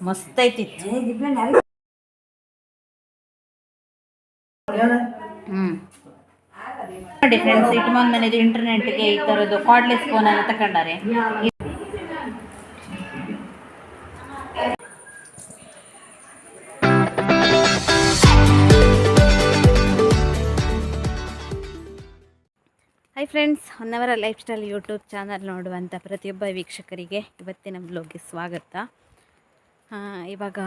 ಮಸ್ತ್ ಐತಿ ಹ್ಮ್. ನೋಡಿ ಫ್ರೆಂಡ್ಸ್ ಇಟ್ಕೊಂಡ್ ಇಂಟರ್ನೆಟ್ ಇಂಟರ್ನೆಟ್ಗೆ ಈ ತರದ್ದು ಕಾರ್ಡ್ಲೆಸ್ ಫೋನ್ ಅನ್ನು ತಗೊಂಡಾರೆ friends Honnavar lifestyle YouTube channel ನೋಡುವಂಥ ಪ್ರತಿಯೊಬ್ಬ ವೀಕ್ಷಕರಿಗೆ ಇವತ್ತಿನ ಬ್ಲಾಗ್ಗೆ ಸ್ವಾಗತ. ಆ, ಇವಾಗ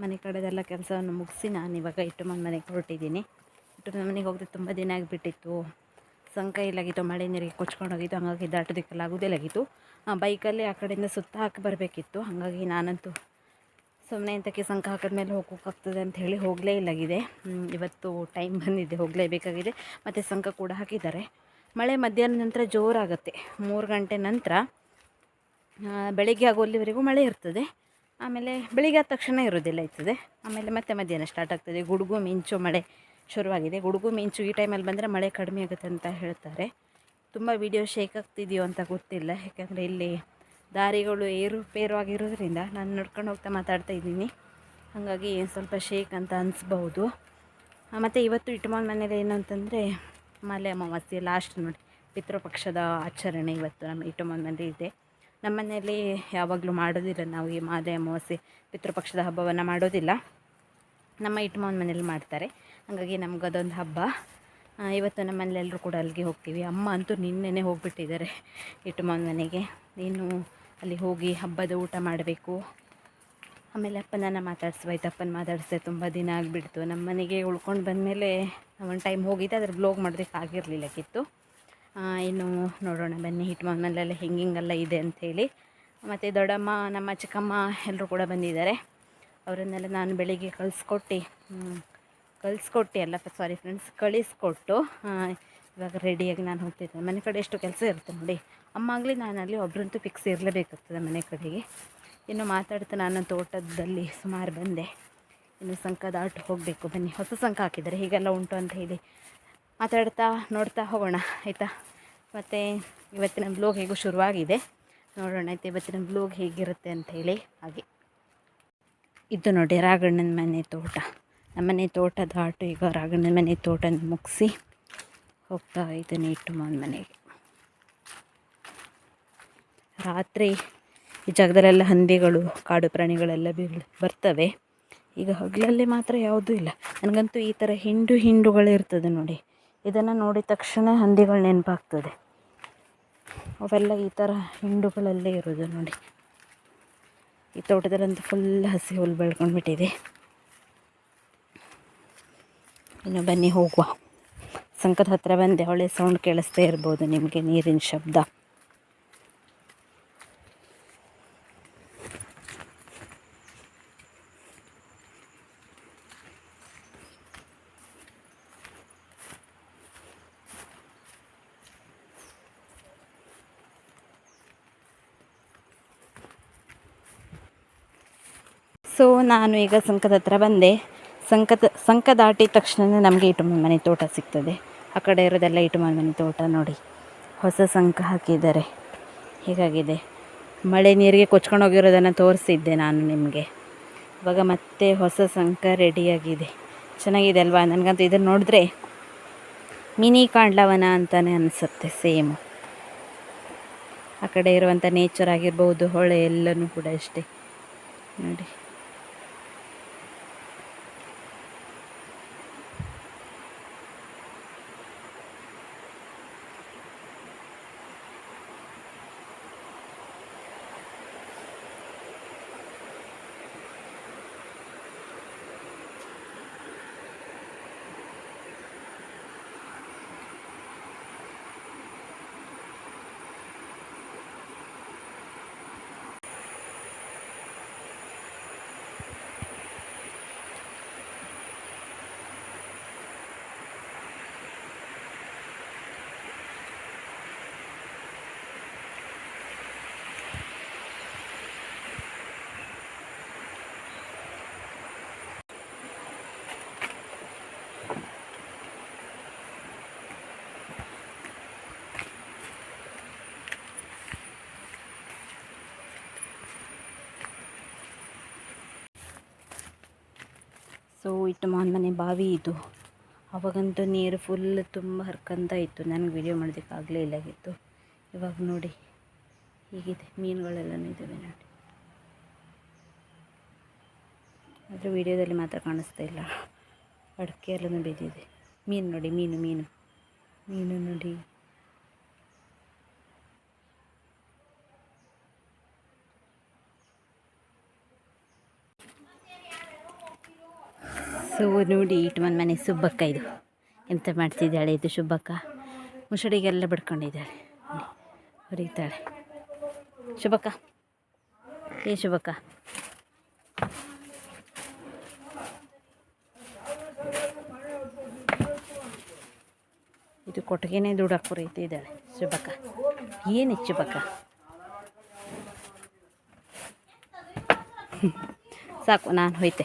ಮನೆ ಕಡೆದೆಲ್ಲ ಕೆಲಸವನ್ನು ಮುಗಿಸಿ ನಾನು ಇವಾಗ ಇಟ್ಟುಮನ್ ಮನೆಗೆ ಹೊರಟಿದ್ದೀನಿ. ಇಟ್ಟು ಮನೆಗೆ ಹೋಗದೆ ತುಂಬ ದಿನ ಆಗಿಬಿಟ್ಟಿತ್ತು. ಸಂಕ ಇಲ್ಲಾಗಿತ್ತು ಮಳೆ ನೀರಿಗೆ ಕೊಚ್ಕೊಂಡು ಹೋಗಿತ್ತು ಹಾಗಾಗಿ ದಾಟೋದಕ್ಕೆಲ್ಲ ಆಗೋದಿಲ್ಲಾಗಿತ್ತು ಬೈಕಲ್ಲಿ ಆ ಕಡೆಯಿಂದ ಸುತ್ತ ಹಾಕಿ ಬರಬೇಕಿತ್ತು. ಹಾಗಾಗಿ ನಾನಂತೂ ಸುಮ್ಮನೆ ಇಂಥಕ್ಕೆ ಸಂಕ ಹಾಕಿದ್ಮೇಲೆ ಹೋಗೋಕ್ಕಾಗ್ತದೆ ಅಂತ ಹೇಳಿ ಹೋಗಲೇ ಇಲ್ಲಾಗಿದೆ. ಇವತ್ತು ಟೈಮ್ ಬಂದಿದೆ ಹೋಗಲೇಬೇಕಾಗಿದೆ. ಮತ್ತು ಸಂಕ ಕೂಡ ಹಾಕಿದ್ದಾರೆ. ಮಳೆ ಮಧ್ಯಾಹ್ನ ನಂತರ ಜೋರಾಗುತ್ತೆ. ಮೂರು ಗಂಟೆ ನಂತರ ಬೆಳಿಗ್ಗೆ ಆಗೋಲ್ಲಿವರೆಗೂ ಮಳೆ ಇರ್ತದೆ. ಆಮೇಲೆ ಬೆಳಿಗ್ಗೆ ಆದ ತಕ್ಷಣ ಇರೋದಿಲ್ಲ ಇರ್ತದೆ. ಆಮೇಲೆ ಮತ್ತೆ ಮಧ್ಯಾಹ್ನ ಸ್ಟಾರ್ಟ್ ಆಗ್ತದೆ. ಗುಡುಗು ಮಿಂಚು ಮಳೆ ಶುರುವಾಗಿದೆ. ಗುಡುಗು ಮಿಂಚು ಈ ಟೈಮಲ್ಲಿ ಬಂದರೆ ಮಳೆ ಕಡಿಮೆ ಆಗುತ್ತೆ ಅಂತ ಹೇಳ್ತಾರೆ. ತುಂಬ ವಿಡಿಯೋ ಶೇಕ್ ಆಗ್ತಿದೆಯೋ ಅಂತ ಗೊತ್ತಿಲ್ಲ. ಯಾಕಂದರೆ ಇಲ್ಲಿ ದಾರಿಗಳು ಏರುಪೇರು ಆಗಿರೋದ್ರಿಂದ ನಾನು ನಡ್ಕೊಂಡು ಹೋಗ್ತಾ ಮಾತಾಡ್ತಾ ಇದ್ದೀನಿ. ಹಾಗಾಗಿ ಸ್ವಲ್ಪ ಶೇಕ್ ಅಂತ ಅನಿಸ್ಬೌದು ಮತ್ತು ಇವತ್ತು ಇಟ್ಮಾನ್ ಮನೇಲಿ ಏನು ಅಂತಂದರೆ ಮಾಲೆ ಅಮಾವಾಸ್ಯೆ ಲಾಸ್ಟ್ ನೋಡಿ. ಪಿತೃಪಕ್ಷದ ಆಚರಣೆ ಇವತ್ತು ನಮ್ಮ ಮನೇಲಿ ಇದೆ. ನಮ್ಮ ಮನೆಯಲ್ಲಿ ಯಾವಾಗಲೂ ಮಾಡೋದಿಲ್ಲ ನಾವು ಈ ಮಾಲೆ ಅಮಾವಾಸ್ಯೆ ಪಿತೃಪಕ್ಷದ ಹಬ್ಬವನ್ನು ಮಾಡೋದಿಲ್ಲ. ನಮ್ಮ ಇಟ್ಮೋನ್ ಮನೇಲಿ ಮಾಡ್ತಾರೆ. ಹಾಗಾಗಿ ನಮ್ಗೆ ಅದೊಂದು ಹಬ್ಬ. ಇವತ್ತು ನಮ್ಮ ಕೂಡ ಅಲ್ಲಿಗೆ ಹೋಗ್ತೀವಿ. ಅಮ್ಮ ಅಂತೂ ನಿನ್ನೆನೇ ಹೋಗಿಬಿಟ್ಟಿದ್ದಾರೆ ಇಟ್ಮೋನ್ ಮನೆಗೆ. ನೀನು ಅಲ್ಲಿ ಹೋಗಿ ಹಬ್ಬದ ಊಟ ಮಾಡಬೇಕು. ಆಮೇಲೆ ಅಪ್ಪನನ್ನು ಮಾತಾಡಿಸ್ಬೈತಪ್ಪನ ಅಪ್ಪನ ಮಾತಾಡಿಸ್ದೆ ತುಂಬ ದಿನ ಆಗಿಬಿಡ್ತು. ನಮ್ಮ ಮನೆಗೆ ಉಳ್ಕೊಂಡು ಬಂದಮೇಲೆ ಒಂದು ಟೈಮ್ ಹೋಗಿದ್ದೆ ಅದ್ರ ಬ್ಲೋಗ್ ಮಾಡೋದಕ್ಕೆ ಆಗಿರಲಿಲ್ಲ ಕಿತ್ತು. ಆ, ಇನ್ನು ನೋಡೋಣ ಬನ್ನಿ ಹಿಟ್ಟು ಮನೆಯಲ್ಲೆಲ್ಲ ಹಿಂಗೆ ಹಿಂಗೆಲ್ಲ ಇದೆ ಅಂಥೇಳಿ ಮತ್ತು ದೊಡ್ಡಮ್ಮ ನಮ್ಮ ಚಿಕ್ಕಮ್ಮ ಎಲ್ಲರೂ ಕೂಡ ಬಂದಿದ್ದಾರೆ. ಅವರನ್ನೆಲ್ಲ ನಾನು ಬೆಳಿಗ್ಗೆ ಕಳಿಸ್ಕೊಟ್ಟು ಕಳಿಸ್ಕೊಟ್ಟು ಅಲ್ಲ ಸಾರಿ ಫ್ರೆಂಡ್ಸ್ ಕಳಿಸ್ಕೊಟ್ಟು ಇವಾಗ ರೆಡಿಯಾಗಿ ನಾನು ಹೋಗ್ತಿದ್ದೆ ಮನೆ ಕಡೆ ಎಷ್ಟು ಕೆಲಸ ಇರುತ್ತೆ ನೋಡಿ. ಅಮ್ಮ ಆಗಲಿ ಅಲ್ಲಿ ಒಬ್ಬರಂತೂ ಫಿಕ್ಸ್ ಇರಲೇಬೇಕಾಗ್ತದೆ ಮನೆ ಕಡೆಗೆ. ಇನ್ನು ಮಾತಾಡ್ತಾ ನಾನು ತೋಟದಲ್ಲಿ ಸುಮಾರು ಬಂದೆ. ಇನ್ನು ಸಂಕ ದಾಟು ಹೋಗಬೇಕು. ಬನ್ನಿ, ಹೊಸ ಸಂಕ ಹಾಕಿದ್ದಾರೆ. ಹೀಗೆಲ್ಲ ಉಂಟು ಅಂತ ಹೇಳಿ ಮಾತಾಡ್ತಾ ನೋಡ್ತಾ ಹೋಗೋಣ, ಆಯಿತಾ? ಮತ್ತು ಇವತ್ತಿನ ಬ್ಲೋಗ್ ಹೇಗೂ ಶುರುವಾಗಿದೆ. ನೋಡೋಣ, ಆಯ್ತು? ಇವತ್ತಿನ ಬ್ಲೋಗ್ ಹೇಗಿರುತ್ತೆ ಅಂತ ಹೇಳಿ ಹಾಗೆ. ಇದು ನೋಡಿ ರಾಗಣ್ಣನ ಮನೆ ತೋಟ. ನಮ್ಮನೆ ತೋಟದ ದಾಟು ಈಗ ರಾಗಣ್ಣನ ಮನೆ ತೋಟನ ಮುಗಿಸಿ ಹೋಗ್ತಾ ಇದ್ದೀನಿ ಇಟ್ಟು ಮಾವನ ಮನೆಗೆ. ರಾತ್ರಿ ಈ ಜಾಗದಲ್ಲೆಲ್ಲ ಹಂದಿಗಳು, ಕಾಡು ಪ್ರಾಣಿಗಳೆಲ್ಲ ಬೀಳ್, ಬರ್ತವೆ. ಈಗ ಹಗಲಲ್ಲಿ ಮಾತ್ರ ಯಾವುದೂ ಇಲ್ಲ. ನನಗಂತೂ ಈ ಥರ ಹಿಂಡು ಹಿಂಡುಗಳಿರ್ತದೆ ನೋಡಿ. ಇದನ್ನು ನೋಡಿದ ತಕ್ಷಣ ಹಂದಿಗಳು ನೆನಪಾಗ್ತದೆ. ಅವೆಲ್ಲ ಈ ಥರ ಹಿಂಡುಗಳಲ್ಲೇ ಇರೋದು ನೋಡಿ. ಈ ತೋಟದಲ್ಲಂತೂ ಫುಲ್ ಹಸಿ ಹುಲ್ಲು ಬೆಳ್ಕೊಂಡ್ಬಿಟ್ಟಿದೆ. ಇನ್ನು ಬನ್ನಿ ಹೋಗುವ. ಸಂಕದ ಹತ್ರ ಬಂದೆ, ಹೊಳೆ ಸೌಂಡ್ ಕೇಳಿಸ್ತಾ ಇರ್ಬೋದು ನಿಮಗೆ ನೀರಿನ ಶಬ್ದ. ಸೊ ನಾನು ಈಗ ಸಂಕದ ಹತ್ರ ಬಂದೆ. ಸಂಕದ, ಸಂಕ ದಾಟಿದ ತಕ್ಷಣ ನಮಗೆ ಇಟುಮನ್ ಮನೆ ತೋಟ ಸಿಗ್ತದೆ. ಆ ಕಡೆ ಇರೋದೆಲ್ಲ ಇಟುಮನ್ ಮನೆ ತೋಟ ನೋಡಿ. ಹೊಸ ಸಂಕ ಹಾಕಿದ್ದಾರೆ. ಹೀಗಾಗಿದೆ. ಮಳೆ ನೀರಿಗೆ ಕೊಚ್ಕೊಂಡು ಹೋಗಿರೋದನ್ನು ತೋರಿಸಿದ್ದೆ ನಾನು ನಿಮಗೆ. ಇವಾಗ ಮತ್ತೆ ಹೊಸ ಸಂಕ ರೆಡಿಯಾಗಿದೆ. ಚೆನ್ನಾಗಿದೆ ಅಲ್ವಾ? ನನಗಂತೂ ಇದನ್ನು ನೋಡಿದ್ರೆ ಮಿನಿ ಕಾಂಡ್ಲವನ ಅಂತಲೇ ಅನಿಸುತ್ತೆ, ಸೇಮ್. ಆ ಕಡೆ ಇರುವಂಥ ನೇಚರ್ ಆಗಿರ್ಬೋದು, ಹೊಳೆ ಎಲ್ಲನೂ ಕೂಡ ಅಷ್ಟೇ. ನೋಡಿ. ಸೊ ಇಟ್ಟು ಮಾವನ ಮನೆ ಬಾವಿ ಇದು. ಅವಾಗಂತೂ ನೀರು ಫುಲ್ ತುಂಬ ಹರ್ಕಂತ ಇತ್ತು. ನನಗೆ ವಿಡಿಯೋ ಮಾಡೋದಕ್ಕಾಗಲೇ ಇಲ್ಲಾಗಿತ್ತು ಇವಾಗ ನೋಡಿ, ಹೀಗಿದೆ. ಮೀನುಗಳೆಲ್ಲನೂ ಇದ್ದಾವೆ ನೋಡಿ. ಆದರೆ ವಿಡಿಯೋದಲ್ಲಿ ಮಾತ್ರ ಕಾಣಿಸ್ತಾ ಇಲ್ಲ. ಅಡಿಕೆ ಎಲ್ಲನೂ ಬಿದ್ದಿದೆ. ಮೀನು ನೋಡಿ, ಮೀನು ಮೀನು. ಮೀನು ನೋಡಿ. ಸೊ ನೋಡಿ ಇಟ್ಟು ಮನೆ ಮನೆ ಸುಬ್ಬಕ್ಕ ಇದು. ಎಂತ ಮಾಡ್ತಿದ್ದಾಳೆ ಇದು ಶುಭಕ್ಕ ಮುಸುಡಿಗೆಲ್ಲ ಬಿಡ್ಕೊಂಡಿದ್ದಾಳೆ. ಹೊರಗ್ತಾಳೆ ಶುಭಕ್ಕ ಏ ಶುಭಕ್ಕ ಇದು ಕೊಟ್ಟಿಗೆನೇ ರೀತಿ ಇದ್ದಾಳೆ ಶುಭಕ್ಕ ಏನು ಶುಭಕ್ಕ ಸಾಕು, ನಾನು ಹೋಯ್ತೆ.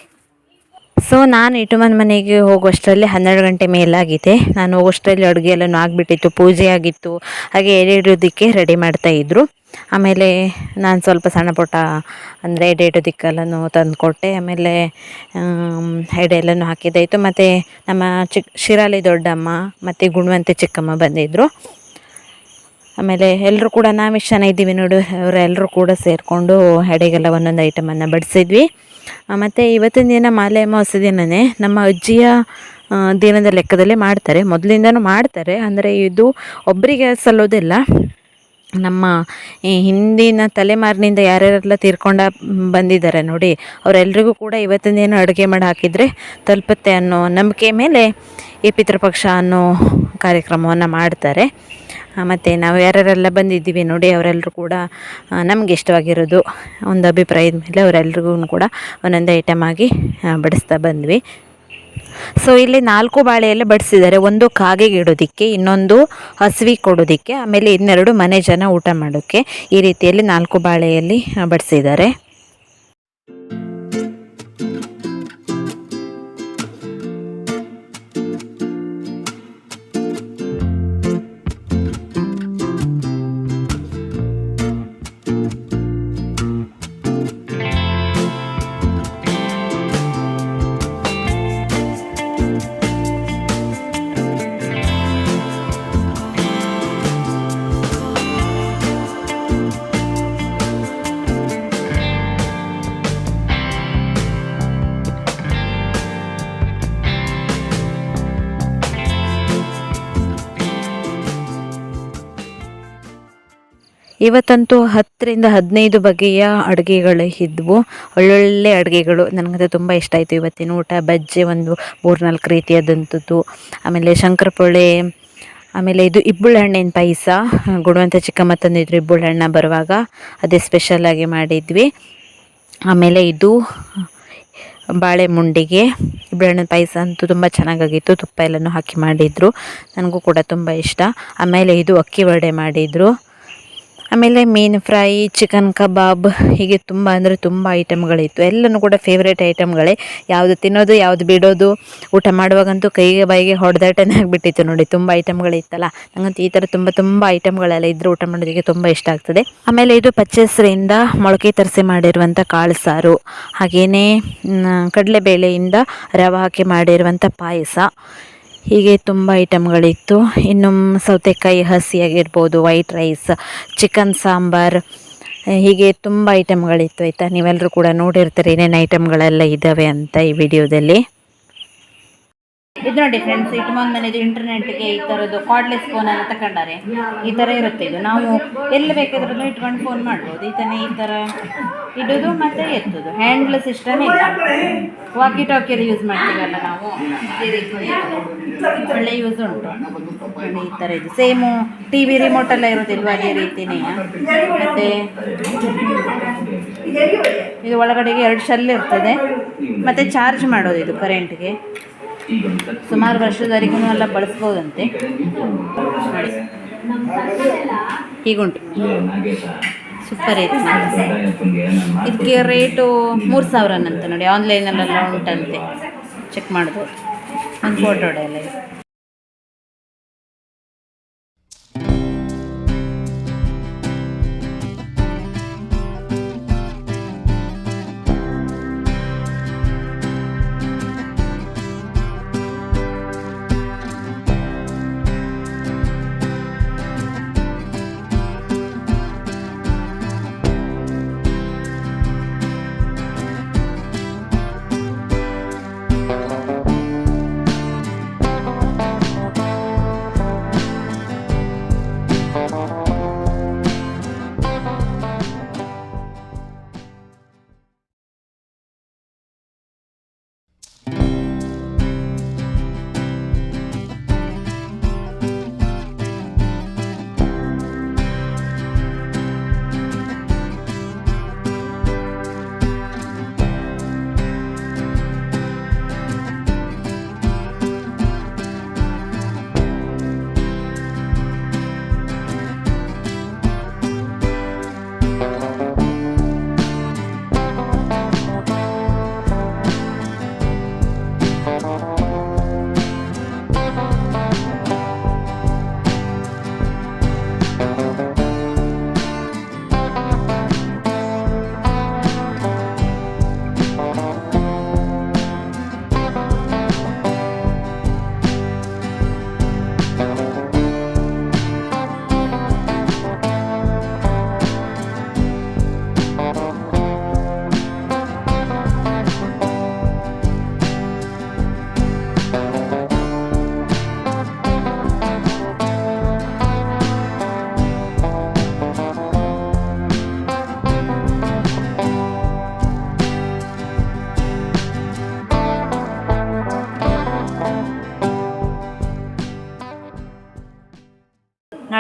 ಸೊ ನಾನು ಇಟುಮನ್ ಮನೆಗೆ ಹೋಗುವಷ್ಟರಲ್ಲಿ ಹನ್ನೆರಡು ಗಂಟೆ ಮೇಲಾಗಿದೆ. ನಾನು ಹೋಗೋಷ್ಟರಲ್ಲಿ ಅಡುಗೆ ಎಲ್ಲನೂ ಆಗಿಬಿಟ್ಟಿತ್ತು ಪೂಜೆ ಆಗಿತ್ತು ಹಾಗೆ ಎಡೆ ಇಡೋದಕ್ಕೆ ರೆಡಿ ಇದ್ದರು ಆಮೇಲೆ ನಾನು ಸ್ವಲ್ಪ ಸಣ್ಣ ಪುಟ್ಟ ಅಂದರೆ ಎಡೆ ಇಡೋದಕ್ಕೆಲ್ಲನೂ ತಂದುಕೊಟ್ಟೆ. ಆಮೇಲೆ ಆಮ್, ಎಡೆ ಎಲ್ಲನೂ ಹಾಕಿದ್ದಾಯಿತು. ಮತ್ತು ನಮ್ಮ ಚಿಕ್ಕ ಶಿರಾಲಿ ದೊಡ್ಡಮ್ಮ ಮತ್ತು ಗುಣವಂತೆ ಚಿಕ್ಕಮ್ಮ ಬಂದಿದ್ದರು ಆಮೇಲೆ ಎಲ್ಲರೂ ಕೂಡ ನಾವೆಷ್ಟು ಜನ ಇದ್ದೀವಿ ನೋಡು. ಅವರೆಲ್ಲರೂ ಕೂಡ ಸೇರಿಕೊಂಡು ಎಡೆಗೆಲ್ಲ ಒಂದೊಂದು ಐಟಮನ್ನು ಬಡಿಸಿದ್ವಿ. ಮತ್ತು ಇವತ್ತಿನ ದಿನ ಮಾಲೆ ಅಮಾವಾಸ್ಯ ದಿನವೇ ನಮ್ಮ ಅಜ್ಜಿಯ ದಿನದ ಲೆಕ್ಕದಲ್ಲಿ ಮಾಡ್ತಾರೆ. ಮೊದಲಿಂದನೂ ಮಾಡ್ತಾರೆ, ಅಂದರೆ ಇದು ಒಬ್ಬರಿಗೆ ಸಲ್ಲೋದಿಲ್ಲ. ನಮ್ಮ ಈ ಹಿಂದಿನ ತಲೆಮಾರಿನಿಂದ ಯಾರ್ಯಾರೆಲ್ಲ ತೀರ್ಕೊಂಡ ಬಂದಿದ್ದಾರೆ ನೋಡಿ ಅವರೆಲ್ಲರಿಗೂ ಕೂಡ ಇವತ್ತಿನ ದಿನ ಅಡುಗೆ ಮಾಡಿ ಹಾಕಿದರೆ ತಲುಪುತ್ತೆ ಅನ್ನೋ ನಂಬಿಕೆ ಮೇಲೆ ಈ ಪಿತೃಪಕ್ಷ ಅನ್ನೋ ಕಾರ್ಯಕ್ರಮವನ್ನು ಮಾಡ್ತಾರೆ. ಮತ್ತು ನಾವು ಯಾರ್ಯಾರೆಲ್ಲ ಬಂದಿದ್ದೀವಿ ನೋಡಿ ಅವರೆಲ್ಲರೂ ಕೂಡ ನಮಗೆ ಇಷ್ಟವಾಗಿರೋದು ಒಂದು ಅಭಿಪ್ರಾಯದ ಮೇಲೆ ಅವರೆಲ್ರಿಗೂ ಕೂಡ ಒಂದೊಂದು ಐಟಮ್ ಆಗಿ ಬಡಿಸ್ತಾ ಬಂದ್ವಿ. ಸೊ ಇಲ್ಲಿ ನಾಲ್ಕು ಬಾಳೆಯಲ್ಲಿ ಬಡಿಸಿದ್ದಾರೆ. ಒಂದು ಕಾಗೆಗೆ ಇಡೋದಕ್ಕೆ, ಇನ್ನೊಂದು ಹಸಿವಿ ಕೊಡೋದಕ್ಕೆ, ಆಮೇಲೆ ಇನ್ನೆರಡು ಮನೆ ಜನ ಊಟ ಮಾಡೋಕ್ಕೆ ಈ ರೀತಿಯಲ್ಲಿ ನಾಲ್ಕು ಬಾಳೆಯಲ್ಲಿ ಬಡಿಸಿದ್ದಾರೆ. ಇವತ್ತಂತೂ ಹತ್ತರಿಂದ ಹದಿನೈದು ಬಗೆಯ ಅಡುಗೆಗಳು ಇದ್ವು. ಒಳ್ಳೊಳ್ಳೆ ಅಡುಗೆಗಳು ನನಗಂತೂ ತುಂಬ ಇಷ್ಟ ಆಯಿತು ಇವತ್ತಿನ ಊಟ. ಬಜ್ಜೆ ಒಂದು ಮೂರ್ನಾಲ್ಕು ರೀತಿಯಾದಂಥದ್ದು ಆಮೇಲೆ ಶಂಕರಪೊಳೆ, ಆಮೇಲೆ ಇದು ಇಬ್ಬಳು ಹಣ್ಣಿನ ಪಾಯಸ. ಗುಣವಂತ ಚಿಕ್ಕಮ್ಮ ತಂದಿದ್ರು ಇಬ್ಬಳು ಹಣ್ಣ ಬರುವಾಗ. ಅದೇ ಸ್ಪೆಷಲಾಗಿ ಮಾಡಿದ್ವಿ. ಆಮೇಲೆ ಇದು ಬಾಳೆ ಮುಂಡಿಗೆ ಇಬ್ಬಳಣ್ಣನ ಪಾಯಸ ಅಂತೂ ತುಂಬ ಚೆನ್ನಾಗಾಗಿತ್ತು. ತುಪ್ಪ ಎಲ್ಲನೂ ಹಾಕಿ ಮಾಡಿದರು. ನನಗೂ ಕೂಡ ತುಂಬ ಇಷ್ಟ. ಆಮೇಲೆ ಇದು ಅಕ್ಕಿ ವಡೆ ಮಾಡಿದರು. ಆಮೇಲೆ ಮೀನು ಫ್ರೈ, ಚಿಕನ್ ಕಬಾಬ್, ಹೀಗೆ ತುಂಬ ಅಂದರೆ ತುಂಬ ಐಟಮ್ಗಳಿತ್ತು ಎಲ್ಲನೂ ಕೂಡ ಫೇವ್ರೇಟ್ ಐಟಮ್ಗಳೇ ಯಾವುದು ತಿನ್ನೋದು, ಯಾವುದು ಬಿಡೋದು, ಊಟ ಮಾಡುವಾಗಂತೂ ಕೈಗೆ ಬಾಯಿಗೆ ಹೊಡೆದಾಟನೇ ಆಗಿಬಿಟ್ಟಿತ್ತು ನೋಡಿ, ತುಂಬ ಐಟಮ್ಗಳಿತ್ತಲ್ಲ ನಂಗಂತೂ ಈ ಥರ ತುಂಬ ತುಂಬ ಐಟಮ್ಗಳೆಲ್ಲ ಇದ್ದರೆ ಊಟ ಮಾಡೋದಕ್ಕೆ ತುಂಬ ಇಷ್ಟ ಆಗ್ತದೆ. ಆಮೇಲೆ ಇದು ಪಚ್ಚೆಸರಿಂದ ಮೊಳಕೆ ತರಿಸಿ ಮಾಡಿರುವಂಥ ಕಾಳು ಸಾರು ಹಾಗೆಯೇ ಕಡಲೆಬೇಳೆಯಿಂದ ರವೆ ಹಾಕಿ ಮಾಡಿರುವಂಥ ಪಾಯಸ. ಹೀಗೆ ತುಂಬ ಐಟಮ್ಗಳಿತ್ತು ಇನ್ನು ಸೌತೆಕಾಯಿ ಹಸಿ ಆಗಿರ್ಬೋದು ವೈಟ್ ರೈಸ್ ಚಿಕನ್ ಸಾಂಬಾರ್ ಹೀಗೆ ತುಂಬ ಐಟಮ್ಗಳಿತ್ತು ಆಯಿತಾ? ನೀವೆಲ್ಲರೂ ಕೂಡ ನೋಡಿರ್ತೀರಿ ಏನೇನು ಐಟಮ್ಗಳೆಲ್ಲ ಇದ್ದಾವೆ ಅಂತ ಈ ವಿಡಿಯೋದಲ್ಲಿ ಇದು ನೋಡಿ ಫ್ರೆಂಡ್ಸ್ ಇದು ಮನೆದು ಇಂಟರ್ನೆಟ್ಗೆ ಈ ಥರದ್ದು ಕಾರ್ಡ್ಲೆಸ್ ಫೋನನ್ನು ತಗೊಂಡಾರೆ ಈ ಥರ ಇರುತ್ತೆ ಇದು. ನಾವು ಎಲ್ಲಿ ಬೇಕಾದ್ರೂ ಇಟ್ಕೊಂಡು ಫೋನ್ ಮಾಡ್ಬೋದು. ಈ ಥರ ಈ ಥರ ಇಡೋದು ಮತ್ತು ಎತ್ತೋದು. ಹ್ಯಾಂಡ್ಲ್ ಸಿಸ್ಟಮ್ ಇಲ್ಲ. ವಾಕಿ ಟಾಕಿಯಲ್ಲಿ ಯೂಸ್ ಮಾಡ್ತೀವಲ್ಲ ನಾವು. ಇದೇ ಒಳ್ಳೆ ಯೂಸ್ ಉಂಟು. ಈ ಥರ ಇದು. ಸೇಮು ಟಿ ವಿ ರಿಮೋಟೆಲ್ಲ ಇರೋದಿಲ್ವ ಅದೇ ರೀತಿನೇ. ಮತ್ತು ಇದು ಒಳಗಡೆಗೆ ಎರಡು ಶಲ್ ಇರ್ತದೆ. ಮತ್ತು ಚಾರ್ಜ್ ಮಾಡೋದು ಇದು ಕರೆಂಟ್ಗೆ ಸುಮಾರು ವರ್ಷದವರೆಗೂ ಎಲ್ಲ ಬಳಸ್ಬೋದಂತೆ. ಹೀಗುಂಟು. ಸೂಪರ್ ಐತೆ ಇದಕ್ಕೆ ರೇಟು ಮೂರು ಸಾವಿರನಂತೆ ನೋಡಿ ಆನ್ಲೈನಲ್ಲೆಲ್ಲ ಉಂಟಂತೆ. ಚೆಕ್ ಮಾಡ್ಬೋದು. ಒಂದು ಫೋಟೋ ಎಲ್ಲ ಇದೆ.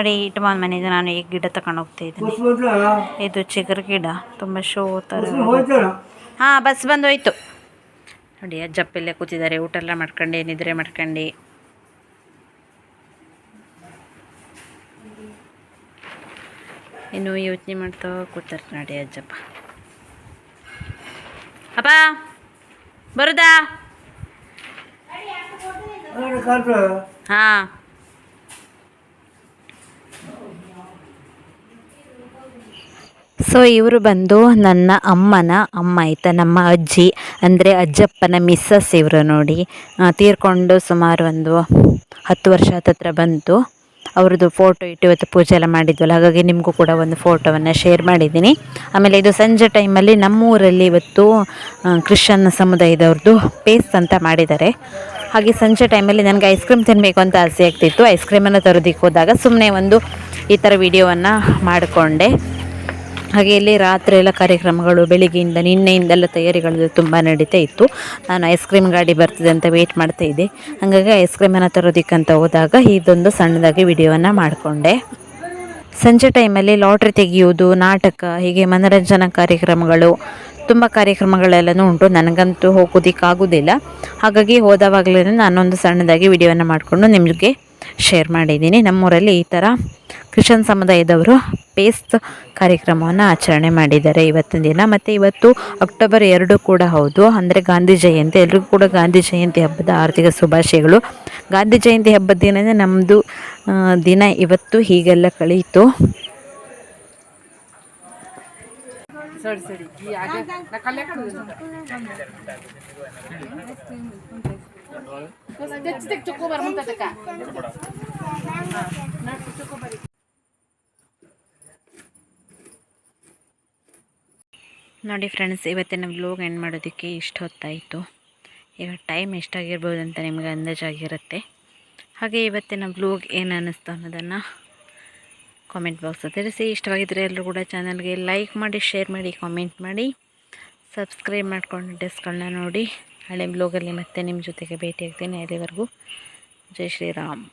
ನೋಡಿ ಇಟ್ ಬಂದ್ ಮನೆಗೆ ನಾನು ಈ ಗಿಡ ತಕೊಂಡು ಹೋಗ್ತಾ ಇದ್ದೀನಿ. ಇದು ಚಿಗುರು ಗಿಡ ತುಂಬ ಶೋ ತರ ಹಾ ಬಸ್ ಬಂದೋಯ್ತು. ನೋಡಿ ಅಜ್ಜಪ್ಪ ಅಜ್ಜಪ್ಪಲ್ಲೇ ಕೂತಿದ್ದಾರೆ. ಊಟ ಎಲ್ಲ ಮಾಡ್ಕೊಂಡು ನಿದ್ರೆ ಮಾಡ್ಕೊಂಡು. ಇನ್ನು ಯೋಚನೆ ಮಾಡ್ತಾ ಕೂತಾರೆ ನೋಡಿ ಅಜ್ಜಪ್ಪ ಅಪ್ಪ. ಬರುದಾ? ಹಾಂ. ಸೊ ಇವರು ಬಂದು ನನ್ನ ಅಮ್ಮನ, ಅಮ್ಮ ಆಯಿತಾ, ನಮ್ಮ ಅಜ್ಜಿ, ಅಂದರೆ ಅಜ್ಜಪ್ಪನ ಮಿಸ್ಸಸ್ ಇವರು ನೋಡಿ ತೀರ್ಕೊಂಡು ಸುಮಾರು ಒಂದು ಹತ್ತು ವರ್ಷ ಹತ್ರ ಬಂತು. ಅವ್ರದ್ದು ಫೋಟೋ ಇಟ್ಟು ಇವತ್ತು ಪೂಜೆ ಎಲ್ಲ ಮಾಡಿದ್ವಲ್ಲ, ಹಾಗಾಗಿ ನಿಮಗೂ ಕೂಡ ಒಂದು ಫೋಟೋವನ್ನು ಶೇರ್ ಮಾಡಿದ್ದೀನಿ. ಆಮೇಲೆ ಇದು ಸಂಜೆ ಟೈಮಲ್ಲಿ ನಮ್ಮೂರಲ್ಲಿ ಇವತ್ತು ಕ್ರಿಶ್ಚನ್ ಸಮುದಾಯದವ್ರದ್ದು ಪೇಸ್ಟ್ ಅಂತ ಮಾಡಿದ್ದಾರೆ. ಹಾಗೆ ಸಂಜೆ ಟೈಮಲ್ಲಿ ನನಗೆ ಐಸ್ ಕ್ರೀಮ್ ತಿನ್ನಬೇಕು ಅಂತ ಆಸೆ ಆಗ್ತಿತ್ತು. ಐಸ್ ಕ್ರೀಮನ್ನು ತರೋದಕ್ಕೆ ಹೋದಾಗ ಸುಮ್ಮನೆ ಒಂದು ಈ ಥರ ವಿಡಿಯೋವನ್ನು ಮಾಡಿಕೊಂಡೆ. ಹಾಗೆ ಇಲ್ಲಿ ರಾತ್ರಿ ಎಲ್ಲ ಕಾರ್ಯಕ್ರಮಗಳು ಬೆಳಿಗ್ಗೆಯಿಂದ ನಿನ್ನೆಯಿಂದೆಲ್ಲ ತಯಾರಿಗಳು ತುಂಬ ನಡೀತಾ ಇತ್ತು. ನಾನು ಐಸ್ ಕ್ರೀಮ್ ಗಾಡಿ ಬರ್ತದೆ ಅಂತ ವೆಯ್ಟ್ ಮಾಡ್ತಾ ಇದ್ದೆ. ಹಾಗಾಗಿ ಐಸ್ ಕ್ರೀಮನ್ನು ತರೋದಕ್ಕಂತ ಹೋದಾಗ ಇದೊಂದು ಸಣ್ಣದಾಗಿ ವಿಡಿಯೋವನ್ನು ಮಾಡಿಕೊಂಡೆ. ಸಂಜೆ ಟೈಮಲ್ಲಿ ಲಾಟ್ರಿ ತೆಗೆಯುವುದು, ನಾಟಕ, ಹೀಗೆ ಮನರಂಜನಾ ಕಾರ್ಯಕ್ರಮಗಳು, ತುಂಬ ಕಾರ್ಯಕ್ರಮಗಳೆಲ್ಲನೂ ಉಂಟು. ನನಗಂತೂ ಹೋಗೋದಿಕ್ಕಾಗೋದಿಲ್ಲ. ಹಾಗಾಗಿ ಹೋದವಾಗಲೇ ನಾನೊಂದು ಸಣ್ಣದಾಗಿ ವಿಡಿಯೋವನ್ನು ಮಾಡಿಕೊಂಡು ನಿಮಗೆ ಶೇರ್ ಮಾಡಿದ್ದೀನಿ. ನಮ್ಮೂರಲ್ಲಿ ಈ ಥರ ಕ್ರಿಶ್ಚನ್ ಸಮುದಾಯದವರು ಪೇಸ್ಟ್ ಕಾರ್ಯಕ್ರಮವನ್ನು ಆಚರಣೆ ಮಾಡಿದ್ದಾರೆ ಇವತ್ತಿನ ದಿನ. ಮತ್ತು ಇವತ್ತು ಅಕ್ಟೋಬರ್ ಎರಡು ಕೂಡ ಹೌದು. ಅಂದರೆ ಗಾಂಧಿ ಜಯಂತಿ. ಎಲ್ರಿಗೂ ಕೂಡ ಗಾಂಧಿ ಜಯಂತಿ ಹಬ್ಬದ ಆರ್ಥಿಕ ಶುಭಾಶಯಗಳು. ಗಾಂಧಿ ಜಯಂತಿ ಹಬ್ಬದ ದಿನ ನಮ್ಮದು ದಿನ ಇವತ್ತು ಹೀಗೆಲ್ಲ ಕಳೀತು. ನೋಡಿ ಫ್ರೆಂಡ್ಸ್ ಇವತ್ತಿನ ವ್ಲೋಗ್ ಎಂಡ್ ಮಾಡೋದಕ್ಕೆ ಇಷ್ಟು ಹೊತ್ತಾಯಿತು. ಈಗ ಟೈಮ್ ಎಷ್ಟಾಗಿರ್ಬೋದು ಅಂತ ನಿಮಗೆ ಅಂದಾಜಾಗಿರುತ್ತೆ ಹಾಗೆ ಇವತ್ತಿನ ವ್ಲೋಗ್ ಏನು ಅನ್ನಿಸ್ತು ಅನ್ನೋದನ್ನು ಕಾಮೆಂಟ್ ಬಾಕ್ಸ್ ತಿಳಿಸಿ. ಇಷ್ಟವಾಗಿದ್ದರೆ ಎಲ್ಲರೂ ಕೂಡ ಚಾನಲ್ಗೆ ಲೈಕ್ ಮಾಡಿ ಶೇರ್ ಮಾಡಿ ಕಾಮೆಂಟ್ ಮಾಡಿ. ಸಬ್ಸ್ಕ್ರೈಬ್ ಮಾಡ್ಕೊಂಡು ಡಿಸ್ಗಳನ್ನ ನೋಡಿ. ಹಳೆ ಬ್ಲೋಗಲ್ಲಿ ಮತ್ತೆ ನಿಮ್ಮ ಜೊತೆಗೆ ಭೇಟಿ ಆಗ್ತೀನಿ ಅಲ್ಲಿವರೆಗೂ. ಜೈ ಶ್ರೀರಾಮ್.